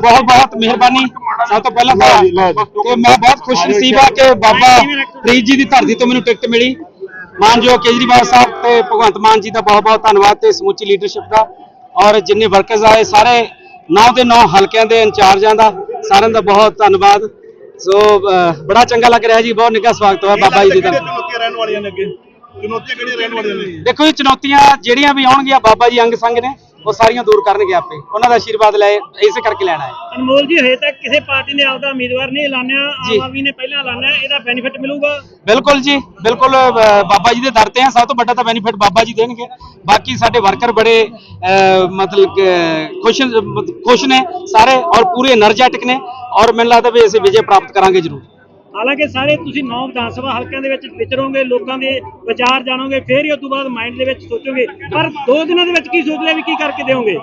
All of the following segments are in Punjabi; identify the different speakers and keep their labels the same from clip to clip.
Speaker 1: ਬਹੁਤ ਬਹੁਤ ਮਿਹਰਬਾਨੀ। ਸਭ ਤੋਂ ਪਹਿਲਾਂ ਤਾਂ ਤੇ ਮੈਂ ਬਹੁਤ ਖੁਸ਼ ਨਸੀਬ ਆ ਕਿ ਬਾਬਾ ਫਰੀਦ ਜੀ ਦੀ ਧਰਤੀ ਤੋਂ ਮੈਨੂੰ ਟਿਕਟ ਮਿਲੀ। ਮਾਨਯੋਗ ਕੇਜਰੀਵਾਲ ਸਾਹਿਬ ਤੇ ਭਗਵੰਤ ਮਾਨ ਜੀ ਦਾ ਬਹੁਤ ਬਹੁਤ ਧੰਨਵਾਦ ਤੇ ਸਮੁੱਚੀ ਲੀਡਰਸ਼ਿਪ ਦਾ। ਔਰ ਜਿੰਨੇ ਵਰਕਰਸ ਆਏ ਸਾਰੇ ਨੌ ਦੇ ਨੌ ਹਲਕਿਆਂ ਦੇ ਇੰਚਾਰਜਾਂ ਦਾ ਸਾਰਿਆਂ ਦਾ ਬਹੁਤ ਧੰਨਵਾਦ। ਸੋ ਬੜਾ ਚੰਗਾ ਲੱਗ ਰਿਹਾ ਜੀ ਬਹੁਤ ਨਿੱਘਾ ਸਵਾਗਤ ਹੋਇਆ ਬਾਬਾ ਜੀ ਦਾ। ਦੇਖੋ ਜੀ ਚੁਣੌਤੀਆਂ ਜਿਹੜੀਆਂ ਵੀ ਆਉਣਗੀਆਂ ਬਾਬਾ ਜੀ ਅੰਗ ਸੰਗ ਨੇ ਉਹ ਸਾਰੀਆਂ ਦੂਰ ਕਰਨਗੇ ਆਪੇ। ਉਹਨਾਂ ਦਾ ਆਸ਼ੀਰਵਾਦ ਲੈ ਇਸੇ ਕਰਕੇ ਲੈਣਾ ਹੈ।
Speaker 2: ਅਨਮੋਲ ਜੀ ਹਜੇ ਤੱਕ ਕਿਸੇ ਪਾਰਟੀ ਨੇ ਆਪਦਾ ਉਮੀਦਵਾਰ ਨਹੀਂ ਐਲਾਨਿਆ ਆਮ ਆਦਮੀ ਨੇ ਪਹਿਲਾਂ ਐਲਾਨਿਆ ਇਹਦਾ ਬੈਨੀਫਿਟ ਮਿਲੂਗਾ?
Speaker 1: ਬਿਲਕੁਲ ਜੀ ਬਿਲਕੁਲ ਬਾਬਾ ਜੀ ਦੇ ਦਰ ਤੇ ਆ ਸਭ ਤੋਂ ਵੱਡਾ ਤਾਂ ਬੈਨੀਫਿਟ ਬਾਬਾ ਜੀ ਦੇਣਗੇ। ਬਾਕੀ ਸਾਡੇ ਵਰਕਰ ਬੜੇ ਅ, ਮਤਲਬ ਖੁਸ਼ ਖੁਸ਼ ਨੇ ਸਾਰੇ ਔਰ ਪੂਰੇ ਐਨਰਜੈਟਿਕ ਨੇ ਔਰ ਮੈਨੂੰ ਲੱਗਦਾ ਵੀ ਅਸੀਂ ਵਿਜੇ ਪ੍ਰਾਪਤ ਕਰਾਂਗੇ ਜ਼ਰੂਰ।
Speaker 2: ਹਾਲਾਂਕਿ ਸਾਰੇ ਤੁਸੀਂ ਨੌ ਵਿਧਾਨ ਸਭਾ ਹਲਕਿਆਂ ਦੇ ਵਿੱਚ ਵਿਚਰੋਗੇ ਲੋਕਾਂ ਦੇ ਵਿਚਾਰ ਜਾਣੋਗੇ ਫਿਰ ਹੀ ਉਸ ਤੋਂ ਬਾਅਦ ਮਾਈਂਡ ਦੇ ਵਿੱਚ ਸੋਚੋਗੇ। ਪਰ ਦੋ ਦਿਨਾਂ ਦੇ ਵਿੱਚ ਕੀ ਸੋਚ ਲਿਆ ਵੀ ਕੀ ਕਰਕੇ ਦੇਵੋਗੇ?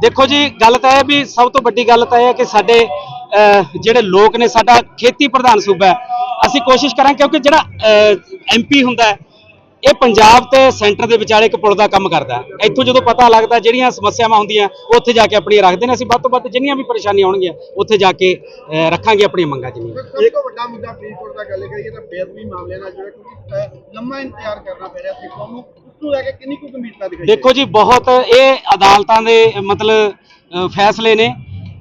Speaker 1: ਦੇਖੋ ਜੀ ਗੱਲ ਤਾਂ ਇਹ ਵੀ ਸਭ ਤੋਂ ਵੱਡੀ ਗੱਲ ਤਾਂ ਇਹ ਹੈ ਕਿ ਸਾਡੇ ਅਹ, ਜਿਹੜੇ ਲੋਕ ਨੇ ਸਾਡਾ ਖੇਤੀ ਪ੍ਰਧਾਨ ਸੂਬਾ ਹੈ। ਅਸੀਂ ਕੋਸ਼ਿਸ਼ ਕਰਾਂ ਕਿਉਂਕਿ ਜਿਹੜਾ ਐਮਪੀ ਹੁੰਦਾ ਹੈ ਇਹ ਪੰਜਾਬ ਤੇ ਸੈਂਟਰ ਦੇ ਵਿਚਾਲੇ ਇੱਕ ਪੁਲ ਦਾ ਕੰਮ ਕਰਦਾ ਇੱਥੋਂ ਜਦੋਂ ਪਤਾ ਲੱਗਦਾ ਜਿਹੜੀਆਂ ਸਮੱਸਿਆਵਾਂ ਹੁੰਦੀਆਂ ਉੱਥੇ ਜਾ ਕੇ ਆਪਣੀਆਂ ਰੱਖਦੇ ਨੇ। ਅਸੀਂ ਵੱਧ ਤੋਂ ਵੱਧ ਜਿੰਨੀਆਂ ਵੀ ਪਰੇਸ਼ਾਨੀਆਂ ਆਉਣਗੀਆਂ ਉੱਥੇ ਜਾ ਕੇ ਰੱਖਾਂਗੇ ਆਪਣੀਆਂ ਮੰਗਾਂ ਜਿੰਨੀਆਂ।
Speaker 3: ਤੋਂ ਵੱਡਾ ਮੁੱਦਾ ਫਰੀਦਕੋਟ ਦਾ ਗੱਲ ਕਰੀਏ ਤਾਂ ਬੇਅਦਬੀ ਮਾਮਲੇ ਨਾਲ ਜਿਹੜਾ ਕਿਉਂਕਿ ਲੰਮਾ ਇੰਤਜ਼ਾਰ ਕਰਨਾ ਪੈ ਰਿਹਾ ਨੂੰ ਉਸ ਨੂੰ ਲੈ ਕੇ ਕਿੰਨੀ ਕੁ ਗੰਭੀਰਤਾ ਦਿਖਾਈ
Speaker 1: ਦੇਖੋ ਜੀ ਬਹੁਤ ਇਹ ਅਦਾਲਤਾਂ ਦੇ ਮਤਲਬ ਫੈਸਲੇ ਨੇ।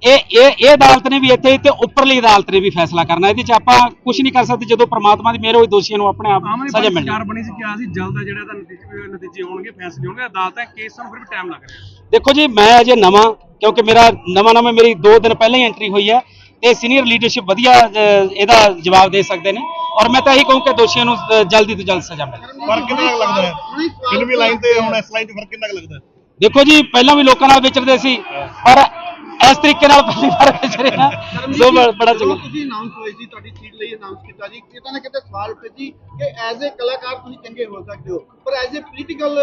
Speaker 1: ਇਹ ਇਹ ਇਹ ਅਦਾਲਤ ਨੇ ਵੀ ਇੱਥੇ ਤੇ ਉੱਪਰਲੀ ਅਦਾਲਤ ਨੇ ਵੀ ਫੈਸਲਾ ਕਰਨਾ। ਇਹਦੇ ਚ ਆਪਾਂ ਕੁਝ ਨਹੀਂ ਕਰ ਸਕਦੇ ਜਦੋਂ ਪ੍ਰਮਾਤਮਾ ਦੀ ਮਿਹਰ ਹੋਈ ਦੋਸ਼ੀਆਂ ਨੂੰ ਆਪਣੇ ਆਪ ਸਜ਼ਾ ਮਿਲਣੀ।
Speaker 4: ਸਰਕਾਰ ਬਣੀ ਸੀ ਕਿਹਾ ਸੀ ਜਲਦ ਆ ਜਿਹੜਾ ਇਹਦਾ ਨਤੀਜੇ ਨਤੀਜੇ ਹੋਣਗੇ ਫੈਸਲੇ ਹੋਣਗੇ ਅਦਾਲਤਾਂ ਕੇਸਾਂ ਨੂੰ ਫਿਰ ਵੀ ਟਾਈਮ ਲੱਗ ਰਿਹਾ।
Speaker 1: ਦੇਖੋ ਜੀ ਮੈਂ ਅਜੇ ਨਵਾਂ ਕਿਉਂਕਿ ਮੇਰਾ ਨਵਾਂ ਨਵਾਂ ਮੇਰੀ 2 ਦਿਨ ਪਹਿਲਾਂ ਹੀ ਐਂਟਰੀ ਹੋਈ ਹੈ ਤੇ ਸੀਨੀਅਰ ਲੀਡਰਸ਼ਿਪ ਵਧੀਆ ਇਹਦਾ ਜਵਾਬ ਦੇ ਸਕਦੇ ਨੇ। ਔਰ ਮੈਂ ਤਾਂ ਇਹੀ ਕਹੂੰ ਕਿ ਦੋਸ਼ੀਆਂ ਨੂੰ ਜਲਦੀ ਤੋਂ ਜਲਦ ਸਜ਼ਾ ਮਿਲੇ।
Speaker 5: ਫ਼ਰਕ ਕਿੰਨਾ ਕੁ ਲੱਗਦਾ ਹੈ? ਫਿਲਮੀ ਲਾਈਨ ਤੇ ਹੁਣ ਇਸ ਲਾਈਨ 'ਚ ਫ਼ਰਕ ਕਿੰਨਾ ਲੱਗਦਾ
Speaker 1: ਦੇਖੋ ਜੀ ਪਹਿਲਾਂ ਵੀ ਲੋਕਾਂ ਨਾਲ ਵਿਚਰਦੇ ਸੀ ਪਰ ਇਸ ਤਰੀਕੇ ਨਾਲ ਪਹਿਲੀ ਵਾਰ ਵਿਚਰੇ ਹਾਂ ਸੋ ਬ- ਬੜਾ ਚੰਗਾ।
Speaker 3: ਤੁਸੀਂ ਅਨਾਉਂਸ ਹੋਈ ਸੀ ਤੁਹਾਡੀ ਸੀਟ ਲਈ ਅਨਾਉਂਸ ਕੀਤਾ ਜੀ ਕਿਤੇ ਨਾ ਕਿਤੇ ਸਵਾਲ ਉੱਠੇ ਜੀ ਕਿ ਐਜ਼ ਅ ਕਲਾਕਾਰ ਤੁਸੀਂ ਚੰਗੇ ਹੋ ਸਕਦੇ ਹੋ ਪਰ ਐਜ਼ ਅ ਪੋਲੀਟੀਕਲ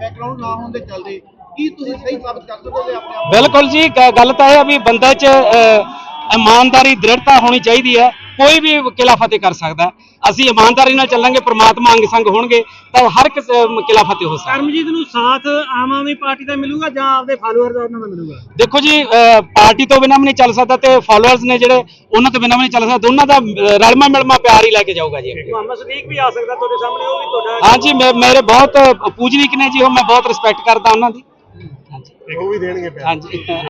Speaker 3: ਬੈਕਗ੍ਰਾਉਂਡ ਨਾ ਹੋਣ ਦੇ ਚੱਲਦੇ ਕੀ ਤੁਸੀਂ ਸਹੀ ਸਾਬਤ ਕਰ ਸਕੋਗੇ ਆਪਣੇ ਆਪ ਨੂੰ?
Speaker 1: ਬਿਲਕੁਲ ਜੀ ਗ- ਗੱਲ ਤਾਂ ਇਹ ਆ ਵੀ ਬੰਦੇ 'ਚ ਅਹ, ਇਮਾਨਦਾਰੀ ਦ੍ਰਿੜਤਾ ਹੋਣੀ ਚਾਹੀਦੀ ਹੈ। ਕੋਈ ਵੀ ਕਿਲਾ ਫਤਿਹ ਕਰ ਸਕਦਾ ਹੈ। ਅਸੀਂ ਇਮਾਨਦਾਰੀ ਨਾਲ ਚੱਲਾਂਗੇ ਪ੍ਰਮਾਤਮਾ ਅੰਗ ਸੰਗ ਹੋਣਗੇ ਤਾਂ ਹਰ ਇੱਕ ਕਿਲਾ ਫਤਿਹ ਹੋ ਸਕਦਾ
Speaker 2: ਕਰਮਜੀਤ ਨੂੰ ਸਾਥ ਆਮ ਆਦਮੀ ਪਾਰਟੀ ਦਾ ਮਿਲੂਗਾ ਜਾਂ ਆਪਦੇ ਫਾਲੋਅਰ ਦਾ ਉਹਨਾਂ ਦਾ ਮਿਲੂਗਾ?
Speaker 1: ਦੇਖੋ ਜੀ ਪਾਰਟੀ ਤੋਂ ਬਿਨਾਂ ਵੀ ਨਹੀਂ ਚੱਲ ਸਕਦਾ ਤੇ ਫਾਲੋਅਰਸ ਨੇ ਜਿਹੜੇ ਉਹਨਾਂ ਤੋਂ ਬਿਨਾਂ ਵੀ ਨਹੀਂ ਚੱਲ ਸਕਦਾ ਦੋਨਾਂ ਦਾ ਰਲਮਾ ਮਿਲਮਾ ਪਿਆਰ ਹੀ ਲੈ ਕੇ ਜਾਊਗਾ ਜੀ।
Speaker 2: ਮੁਹੰਮਦ ਸਦੀਕ ਵੀ ਆ ਸਕਦਾ ਤੁਹਾਡੇ ਸਾਹਮਣੇ ਉਹ ਵੀ ਤੁਹਾਡਾ
Speaker 1: ਹਾਂਜੀ ਮੈਂ- ਮੇਰੇ ਬਹੁਤ ਪੂਜਨੀਕ ਨੇ ਜੀ ਉਹ ਮੈਂ ਬਹੁਤ ਰਿਸਪੈਕਟ ਕਰਦਾ ਉਹਨਾਂ ਦੀ।
Speaker 5: ਉਹ ਵੀ ਦੇਣਗੇ
Speaker 1: ਹਾਂਜੀ।